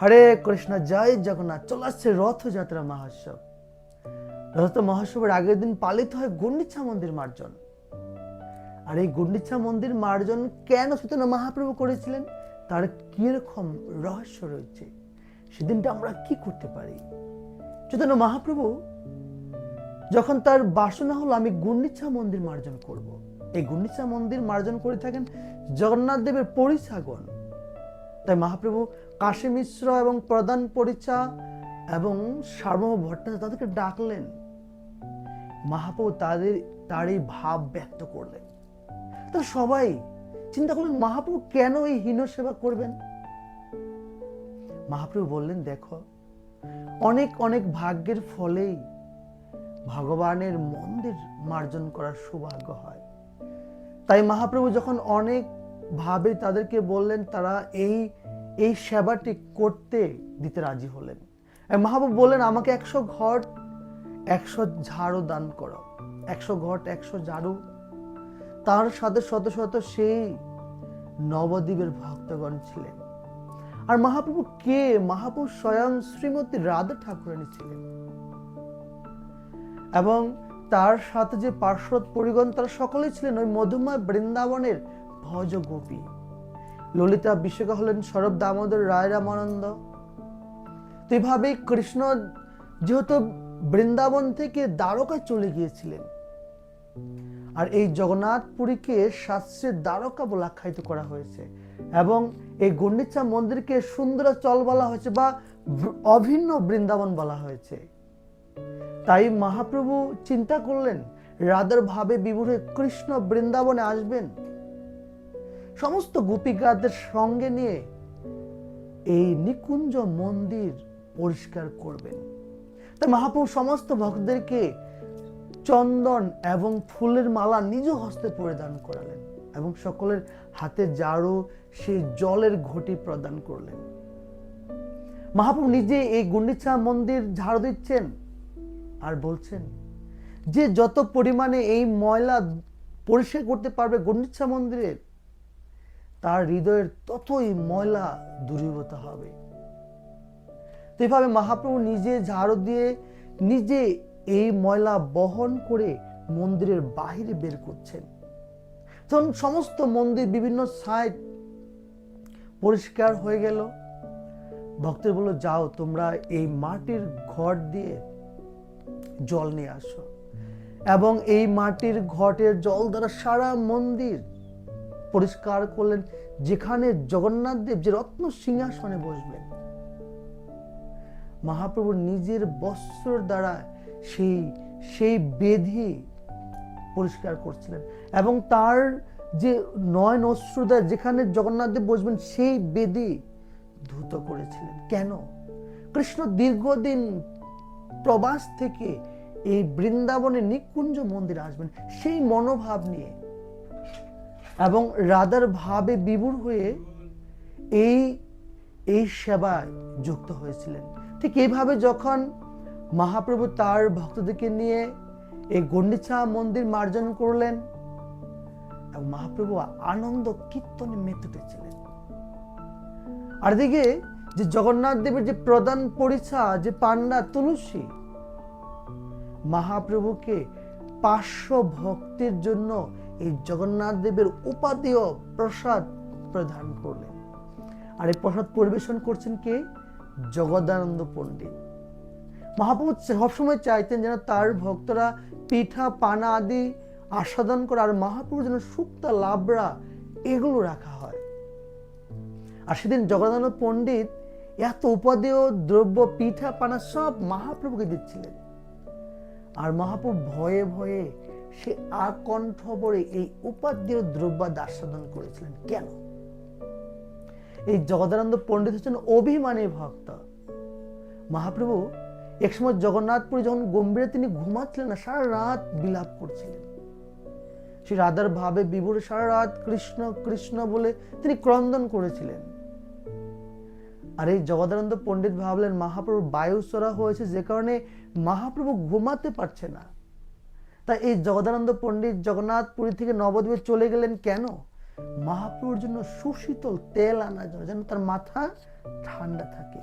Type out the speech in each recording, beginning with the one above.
হরে কৃষ্ণ, জয় জগন্নাথ। চলে আসছে রথযাত্রা মহোৎসব। রথ মহোৎসবের আগের দিন পালিত হয় গুন্ডিচ্ছা মন্দির মার্জন। আর এই গুন্ডিচ্ছা মন্দির মার্জন কেন চৈতন্য মহাপ্রভু করেছিলেন? তার কীরকম রহস্য রয়েছে? সেদিনটা আমরা কি করতে পারি? চৈতন্য মহাপ্রভু, যখন তার বাসনা হলো, আমি গুন্ডিচ্ছা মন্দির মার্জন করব। এই গুন্ডিচ্ছা মন্দির মার্জন করে থাকেন জগন্নাথ দেবের পরিছাগণ তাই মহাপ্রভু কাশী মিশ্র এবং প্রধান পরিচা এবং সার্বভৌম ভট্টাচার্য তাদেরকে ডাকলেন। মহাপ্রভু তাদের তার এই ভাব ব্যক্ত করলেন। তারা সবাই চিন্তা করলেন মহাপ্রভু কেন এই হীন সেবা করবেন? মহাপ্রভু বললেন, দেখো, অনেক অনেক ভাগ্যের ফলেই ভগবানের মন্দির মার্জন করার সৌভাগ্য হয়। তাই মহাপ্রভু যখন অনেক ভাবে তাদেরকে বললেন, তারা এই এই সেবাটি করতে দিতে রাজি হলেন। মহাপ্রভু বললেন, আমাকে একশো ঘট, একশো ঝাড়ু দান করো। একশো ঘট, একশো ঝাড়ু। তার সাথে শত শত সেই নবদ্বীপের ভক্তগণ ছিলেন। আর মহাপ্রভু কে? মহাপ্রভু স্বয়ং শ্রীমতী রাধা ঠাকুরানী ছিলেন। এবং তার সাথে যে পার্শ্বদ পরিগণ, তারা সকলেই ছিলেন ওই মধুময় বৃন্দাবনের ভজ গোপী ললিতা বিশ্বকা হলেন সরব দামোদর রায় রামানন্দ। তো কৃষ্ণ যেহেতু বৃন্দাবন থেকে দ্বারকা চলে গিয়েছিলেন, আর এই জগন্নাথপুরীকে শাস্ত্রের দ্বারকা বলে আখ্যায়িত করা হয়েছে এবং এই গণ্ডিচা মন্দিরকে সুন্দরাচল বলা হয়েছে বা অভিন্ন বৃন্দাবন বলা হয়েছে। তাই মহাপ্রভু চিন্তা করলেন রাধার ভাবে বিভোর কৃষ্ণ বৃন্দাবনে আসবেন। সমস্ত সঙ্গে নিয়ে এই নিকুঞ্জ মন্দির পরিষ্কার করবেন তাই মহাপ্রভু সমস্ত ভক্তদেরকে চন্দন এবং ফুলের মালা নিজ হস্তে পরিধান করালেন এবং সকলের হাতে জাড়ু সেই জলের ঘটি প্রদান করলেন। মহাপ্রভু নিজে এই গুন্ডিচা মন্দির ঝাড়ু দিচ্ছেন আর বলছেন, যে যত পরিমাণে এই ময়লা পরিষ্কার করতে পারবে গুন্ডিচা মন্দিরের তার হৃদয়ের ততই ময়লা দূরীভূত হবে। তো এইভাবে মহাপ্রভু নিজে ঝাড়ু দিয়ে নিজে এই ময়লা বহন করে মন্দিরের বাহিরে বের করছেন। তখন সমস্ত মন্দির বিভিন্ন সাইড পরিষ্কার হয়ে গেল, ভক্তের বলল, যাও, তোমরা এই মাটির ঘট দিয়ে জল নিয়ে আসো। এবং এই মাটির ঘটের জল দ্বারা সারা মন্দির পরিষ্কার করলেন, যেখানে জগন্নাথ দেব যে রত্ন সিংহাসনে বসবেন। মহাপ্রভু নিজের বস্ত্র দ্বারা সেই সেই বেধি পরিষ্কার করছিলেন এবং তার যে নয়ন অশ্রুদা যেখানে জগন্নাথ দেব বসবেন, সেই বেদি ধুত করেছিলেন। কেন? কৃষ্ণ দীর্ঘদিন প্রবাস থেকে এই বৃন্দাবনে নিকুঞ্জ মন্দির আসবেন। সেই মনোভাব নিয়ে এবং রাধার ভাবে বিভোর হয়ে এই এই সেবায় যুক্ত হয়েছিলেন। ঠিক এইভাবে যখন মহাপ্রভু তার ভক্তদেরকে নিয়ে এই গন্ডিচা মন্দির মার্জন করলেন এবং মহাপ্রভু আনন্দ কীর্তনে মেতে উঠেছিলেন আর দিকে যে জগন্নাথ দেবের যে প্রধান পরিচা, যে পান্ডা তুলসী, মহাপ্রভুকে পাঁচশো ভক্তের জন্য এই জগন্নাথ দেবের উপাদেয় প্রসাদ প্রদান করলেন। আর এই প্রসাদ পরিবেশন করছেন কে? জগদানন্দ পণ্ডিত। মহাপ্রভু সবসময় চাইতেন যেন তার ভক্তরা পিঠা, পানা আদি আস্বাদন করে আর মহাপ্রভু যেন শুক্তা লাবড়া এগুলো রাখা হয়। আর সেদিন জগদানন্দ পণ্ডিত এত উপাদেয়, দ্রব্য, পিঠা, পানা সব মহাপ্রভুকে দিচ্ছিলেন। আর মহাপ্রভু ভয়ে ভয়ে সে আকণ্ঠ ভরে এই উপাদ্য দ্রব্যাদ আস্বাদন করেছিলেন। কেন? এই জগদানন্দ পণ্ডিত হচ্ছেন অভিমানী ভক্ত। মহাপ্রভু, একসময় জগন্নাথপুরে যখন গম্ভীরে তিনি ঘুমাচ্ছিলেন না, সারা রাত বিলাপ করছিলেন। সে রাধার ভাবে বিভোরে সারা রাত কৃষ্ণ কৃষ্ণ বলে তিনি ক্রন্দন করেছিলেন। আর এই জগদানন্দ পণ্ডিত ভাবলেন মহাপ্রভু বায়ুসরা হয়েছে যে কারণে মহাপ্রভু ঘুমাতে পারছে না। তাই এই জগদানন্দ পণ্ডিত জগন্নাথ পুরী থেকে নবদ্বীপে চলে গেলেন কেন? মহাপ্রভুর জন্য সুশীতল তেল আনার জন্য, যেন তার মাথা ঠান্ডা থাকে।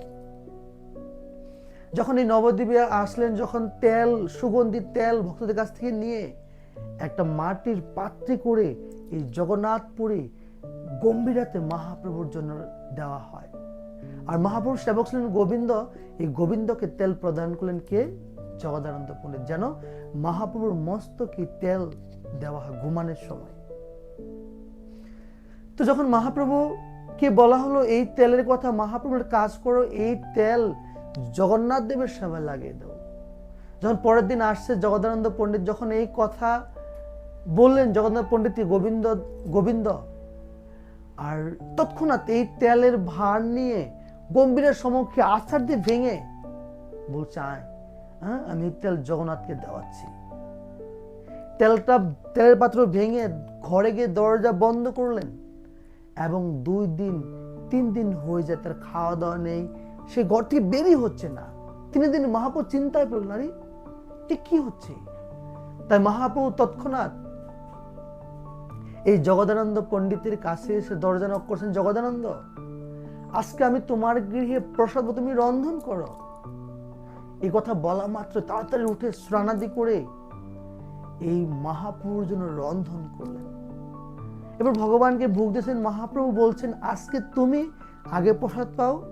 যখন এই নবদ্বীপে আসলেন, যখন তেল, সুগন্ধি তেল ভক্তদের কাছ থেকে নিয়ে একটা মাটির পাত্রে করে এই জগন্নাথপুরে গম্ভীরাতে মহাপ্রভুর জন্য দেওয়া হয়। আর মহাপুরুষ সেবক ছিলেন গোবিন্দ। এই গোবিন্দকে তেল প্রদান করলেন কে? জগদানন্দ পণ্ডিত যেন মহাপ্রভুর মস্তকে তেল দেওয়া হয় ঘুমানোর সময়। তো যখন মহাপ্রভু কে বলা হলো, এই তেলের কথা মহাপ্রভুর কাজ করো, এই তেল জগন্নাথ দেবের সেবায় লাগিয়ে দাও। যখন পরের দিন আসছে জগদানন্দ পণ্ডিত, যখন এই কথা বললেন জগন্নাথ পণ্ডিত গোবিন্দ গোবিন্দ, আর তৎক্ষণাৎ এই তেলের ভার নিয়ে গম্ভীরের সম্মুখে আছাড় দিয়ে ভেঙে বলছে, আয় হ্যাঁ? আমি তেল জগন্নাথকে দেওয়াচ্ছি। তেলটা, তেলের পাত্র ভেঙে ঘরে গিয়ে দরজা বন্ধ করলেন এবং দুই দিন, তিন দিন হয়ে যায়, তার খাওয়া দাওয়া নেই। সে ঘর থেকে বেরই হচ্ছে না। তিন দিন মহাপ্রভু চিন্তায় পড়লেন, আরে, এ কি হচ্ছে? তাই মহাপ্রভু তৎক্ষণাৎ এই জগদানন্দ পণ্ডিতের কাছে এসে দরজা নক করছেন, জগদানন্দ, আজকে আমি তোমার গৃহে প্রসাদ তুমি রন্ধন করো। এই কথা বলা মাত্র, তাড়াতাড়ি উঠে স্নানাদি করে এই মহাপ্রভুর জন্য রন্ধন করলেন। এবার ভগবানকে ভোগ দিয়েছেন, মহাপ্রভু বলছেন, আজকে তুমি আগে প্রসাদ পাও,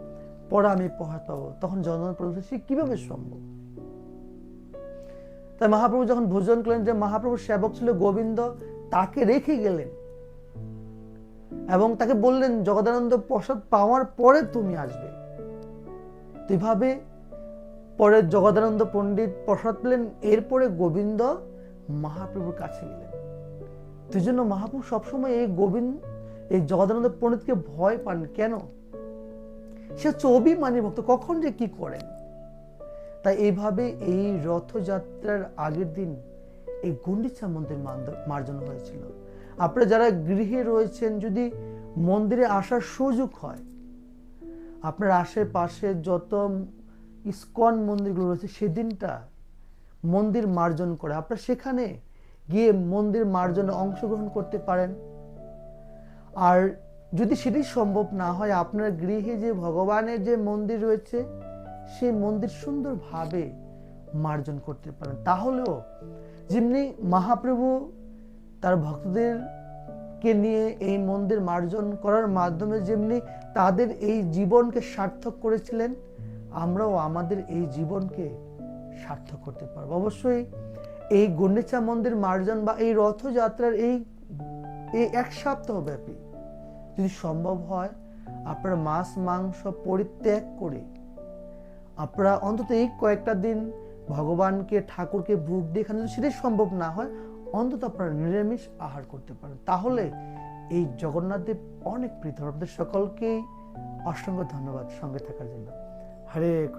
পরে আমি প্রসাদ পাবো। তখন জগন্নাথ প্রভু সে কীভাবে সম্ভব? তাই মহাপ্রভু যখন ভোজন করলেন, যে মহাপ্রভুর সেবক ছিল গোবিন্দ, তাকে রেখে গেলেন এবং তাকে বললেন, জগদানন্দ, প্রসাদ পাওয়ার পরে তুমি আসবে। এভাবে পরে জগদানন্দ পণ্ডিত প্রসাদ পেলেন। এরপরে গোবিন্দ মহাপ্রভুর কাছে গেলেন। তুই জন্য মহাপ্রভু সবসময় এই গোবিন্দ, এই জগদানন্দ পণ্ডিতকে ভয় পান। কেন? সে হচ্ছে অভিমানী ভক্ত। কখন যে কি করেন? তাই এইভাবে এই রথযাত্রার আগের দিন এই গুন্ডিচা মন্দির মান্দ- মার্জনা হয়েছিল। আপনারা যারা গৃহে রয়েছেন, যদি মন্দিরে আসার সুযোগ হয়, আপনার আশেপাশে যত ইস্কন মন্দিরগুলো রয়েছে, সেদিনটা মন্দির মার্জন করে। আপনারা সেখানে গিয়ে মন্দির মার্জনে অংশগ্রহণ করতে পারেন। আর যদি সেটি সম্ভব না হয়, আপনার গৃহে যে ভগবানের যে মন্দির রয়েছে, সেই মন্দির সুন্দরভাবে মার্জন করতে পারেন। তাহলেও যেমনি মহাপ্রভু তার ভক্তদেরকে নিয়ে এই মন্দির মার্জন করার মাধ্যমে, যেমনি তাদের এই জীবনকে সার্থক করেছিলেন আমরাও আমাদের এই জীবনকে সার্থক করতে পারব অবশ্যই এই গন্ডিচা মন্দির মার্জন বা এই রথযাত্রার এই এই এক সপ্তাহ ব্যাপী যদি সম্ভব হয়, আপনারা মাছ, মাংস পরিত্যাগ করে আপনারা অন্তত এই কয়েকটা দিন ভগবানকে, ঠাকুরকে ভোগ দিয়ে এখানে যদি সেটাই সম্ভব না হয়, অন্তত আপনারা নিরামিষ আহার করতে পারেন তাহলে এই জগন্নাথদেব অনেক প্রীত। আপনাদের সকলকেই অসংখ্য ধন্যবাদ সঙ্গে থাকার জন্য হরে কৃষ্ণ